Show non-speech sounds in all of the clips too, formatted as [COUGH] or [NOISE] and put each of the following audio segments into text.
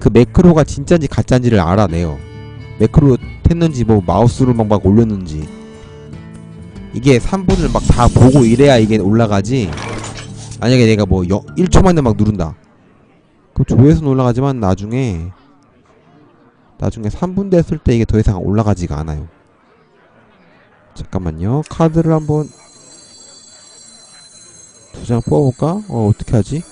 그 매크로가 진짜인지 가짜인지를 알아내요. 매크로 했는지 뭐 마우스로만 막 올렸는지 이게 3분을 막 다 보고 이래야 이게 올라가지. 만약에 내가 뭐 1초 만에 막 누른다. 그럼 조회수는 올라가지만 나중에 나중에 3분 됐을 때 이게 더 이상 올라가지가 않아요. 잠깐만요. 카드를 한번 두 장 뽑아볼까? 어 어떻게 하지?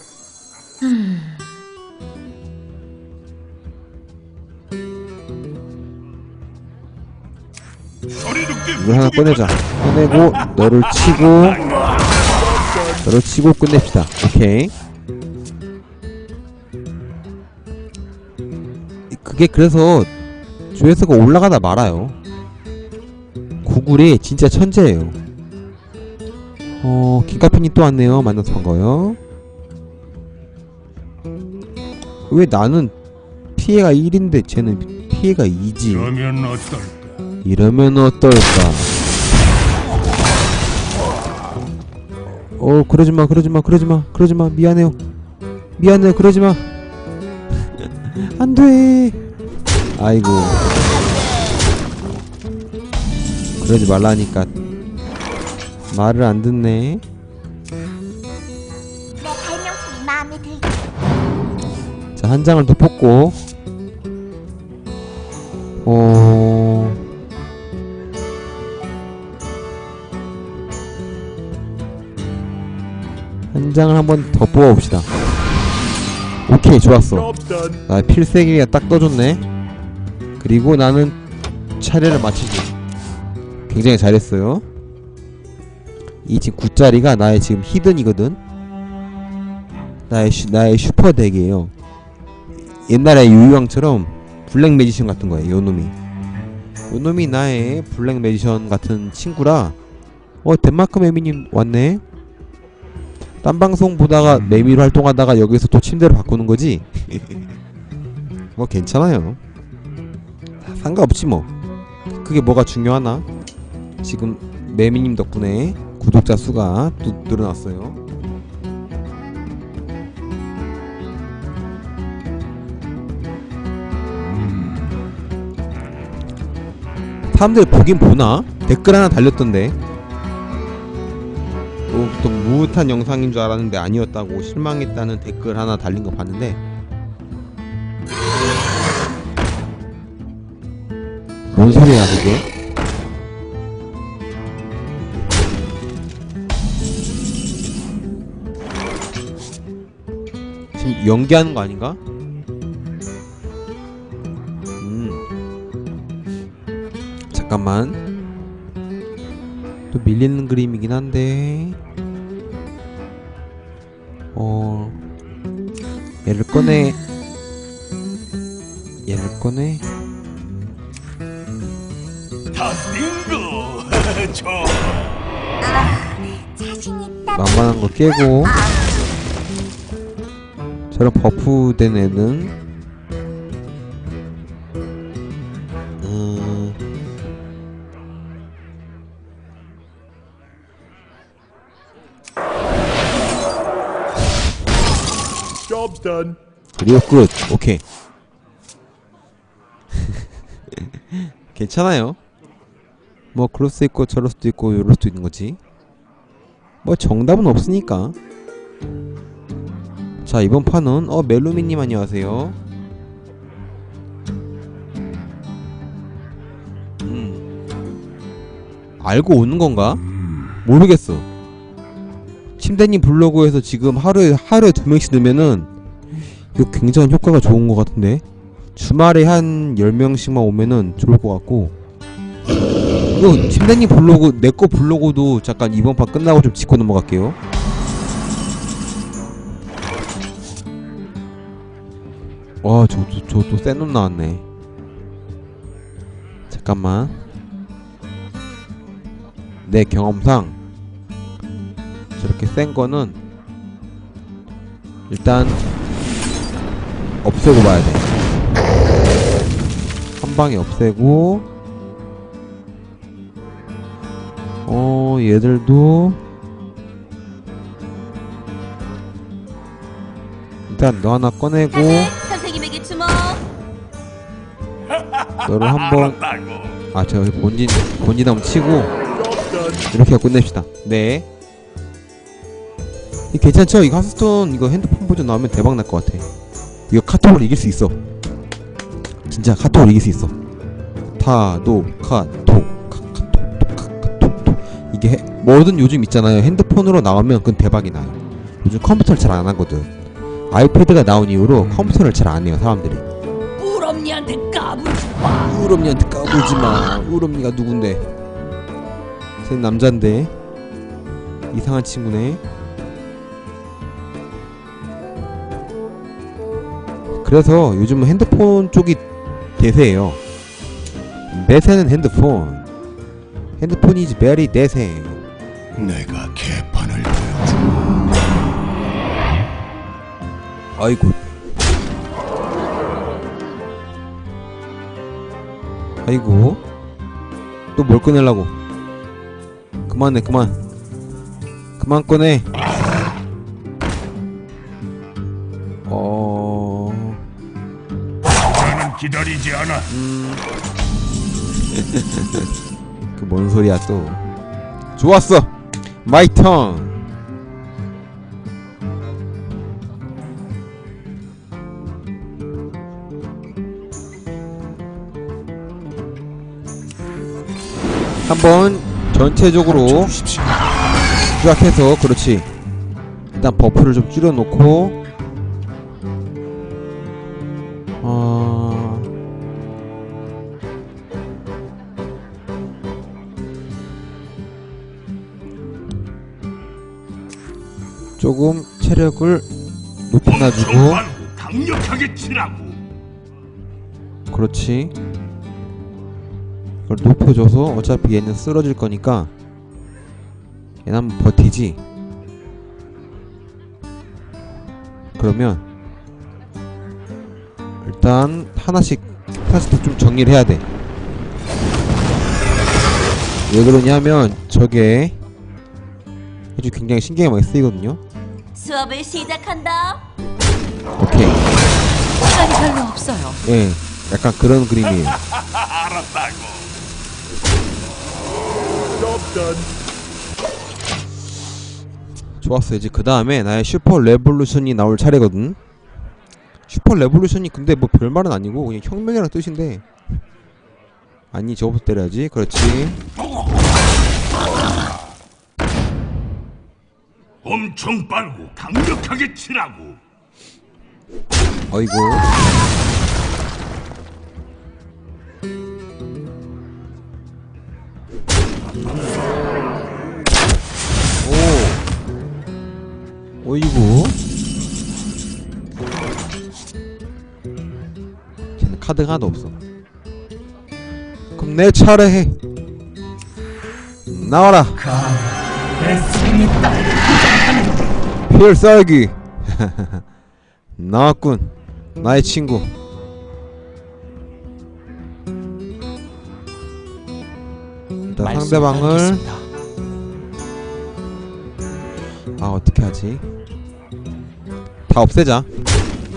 이걸 하나 꺼내자. 꺼내고 너를 치고 너를 치고 끝냅시다. 오케이. 그게 그래서 조회수가 올라가다 말아요. 구글이 진짜 천재예요. 어, 기카핀이 또 왔네요. 만나서 반가워요. 왜 나는 피해가 1인데 쟤는 피해가 2지? 그러면 어떨까? 이러면 어떨까? 어, 그러지 마, 그러지 마, 그러지 마, 그러지 마. 미안해요. 미안해요, 그러지 마. [LAUGHS] 안 돼. 아이고. 그러지 말라니까. 말을 안 듣네. 자, 한 장을 더 뽑고. 한 장을 한 번 더 뽑아봅시다. 오케이, 좋았어. 나 필살기가 딱 떠줬네. 그리고 나는 차례를 마치지. 굉장히 잘했어요. 이 지금 9짜리가 나의 지금 히든이거든. 나의 슈, 나의 슈퍼 덱이에요. 옛날에 유유왕처럼 블랙 매지션 같은 거예요. 요 놈이. 요 놈이 나의 블랙 매지션 같은 친구라. 어 덴마크 매미님 왔네. 딴 방송 보다가 매미로 활동하다가 여기서 또 침대로 바꾸는 거지. [LAUGHS] 뭐 괜찮아요. 상관없지 뭐. 그게 뭐가 중요하나? 지금 매미님 덕분에 구독자 수가 또 늘어났어요. 사람들이 보긴 보나? 댓글 하나 달렸던데 무릇한 영상인 줄 알았는데 아니었다고 실망했다는 댓글 하나 달린 거 봤는데 뭔 소리야 그게? 지금 연기하는 거 아닌가? 음 잠깐만 또 밀리는 그림이긴 한데 얘를 꺼내. 얘를 꺼내. 다빙고. 좋아. [LAUGHS] 만만한 거 깨고. 저런 버프 된 애는 Job's done. 그리고 끝. 오케이. [LAUGHS] 괜찮아요. 뭐 그럴 수도 있고 저럴 수도 있고 이럴 수도 있는 거지. 뭐 정답은 없으니까. 자 이번 판은 어 멜로미님 안녕하세요. 음. 알고 오는 건가? 모르겠어. 침대님 블로그에서 지금 하루에 하루에 두 명씩 넣으면은 이거 굉장히 효과가 좋은 것 같은데? 주말에 한 10명씩만 오면은 좋을 것 같고. 이거 침대님 블로그 내 거 블로그도 잠깐 이번 판 끝나고 좀 짚고 넘어갈게요. 와저저또 센놈 나왔네. 잠깐만. 내 경험상. 저렇게 센 거는 일단 없애고 봐야 돼. 한 방에 없애고 어 얘들도 일단 너 하나 꺼내고 선생님에게 주목. 너를 한번 알았다고. 아저 본진 본진 한번 치고. 이렇게 하고 끝냅시다. 네. 이 괜찮죠? 이거 하스스톤 이거 핸드폰 버전 나오면 대박 날 것 같아. 이거 카톡으로 이길 수 있어. 진짜 카톡으로 이길 수 있어. 타도 카톡 카- 카톡 카톡 톡. 이게 해- 뭐든 요즘 있잖아요. 핸드폰으로 나오면 그건 대박이 나요. 요즘 컴퓨터를 잘 안 하거든. 아이패드가 나온 이후로 컴퓨터를 잘 안 해요 사람들이. 우럼니한테 까불지 마. 우럼니한테 까불지 마. 우럼니가 누군데? 쟤 남잔데 이상한 친구네. 그래서 요즘은 핸드폰 쪽이 대세예요. 대세는 핸드폰. 핸드폰 is very 대세. 내가 개판을 보여. 아이고. 아이고. 또 뭘 꺼내려고. 그만해, 그만. 그만 꺼내. 기다리지 않아. 그뭔 소리야 또. 좋았어. 마이 턴. 한번 전체적으로. 시작해서 그렇지. 일단 버프를 좀 줄여놓고 조금 체력을 높여놔주고 강력하게 치라고. 그렇지. 이걸 높여줘서 어차피 얘는 쓰러질 거니까 얘는 한번 버티지. 그러면 일단 하나씩 하나씩 좀 정리를 해야 돼 왜 그러냐면 저게 아주 굉장히 신경이 많이 쓰이거든요 수업을 시작한다. 오케이 시간이 별로 없어요. 예 약간 그런 그림이에요 [LAUGHS] 알았다고. Job done. 좋았어 이제 그 다음에 나의 슈퍼 레볼루션이 나올 차례거든 슈퍼 레볼루션이 근데 뭐 별말은 아니고 그냥 혁명이라는 뜻인데 아니 저거부터 때려야지 그렇지 엄청 빠르고 강력하게 치라고. 어이구. 오. 어이구. 쟤는 카드 하나도 없어. 그럼 내 차례 해. 나와라 필살기. [LAUGHS] 나왔군. 나의 친구. 일단 상대방을 아 어떻게 하지? 다 없애자.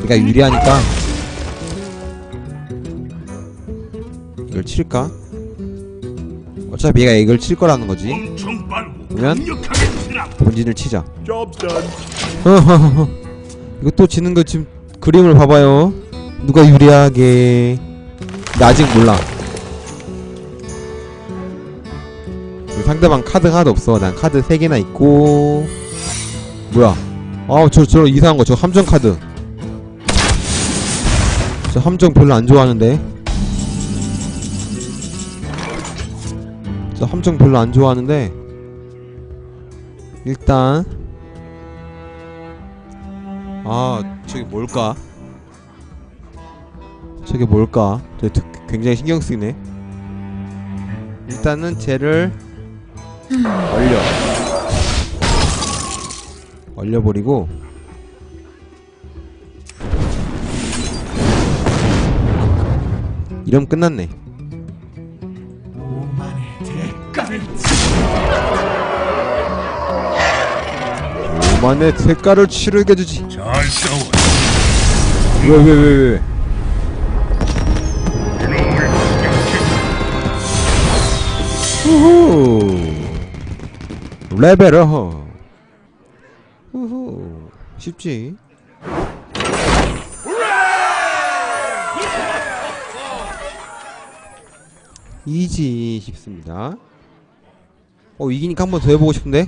네가 유리하니까. 이걸 칠까? 어차피 얘가 이걸 칠 거라는 거지. 그러면? 본진을 치자. 이거 또 지는 거 지금 그림을 봐봐요. 누가 유리하게. 나 아직 몰라. 그 상대방 카드 하나도 없어. 난 카드 3개나 있고. 뭐야. 아우, 저, 저 이상한 거. 저 함정 카드. 저 함정 별로 안 좋아하는데. 저 함정 별로 안 좋아하는데. 일단. 아 저게 뭘까? 저게 뭘까? 저 드- 굉장히 신경 쓰이네. 일단은 쟤를 얼려. 얼려버리고 이러면 끝났네. 오만의 대가를 치르게 해주지. 잘 싸워. 왜 왜 왜 왜? 우후 레벨업 우후 쉽지 이지 쉽습니다 어 이기니까 한 번 더 해보고 싶은데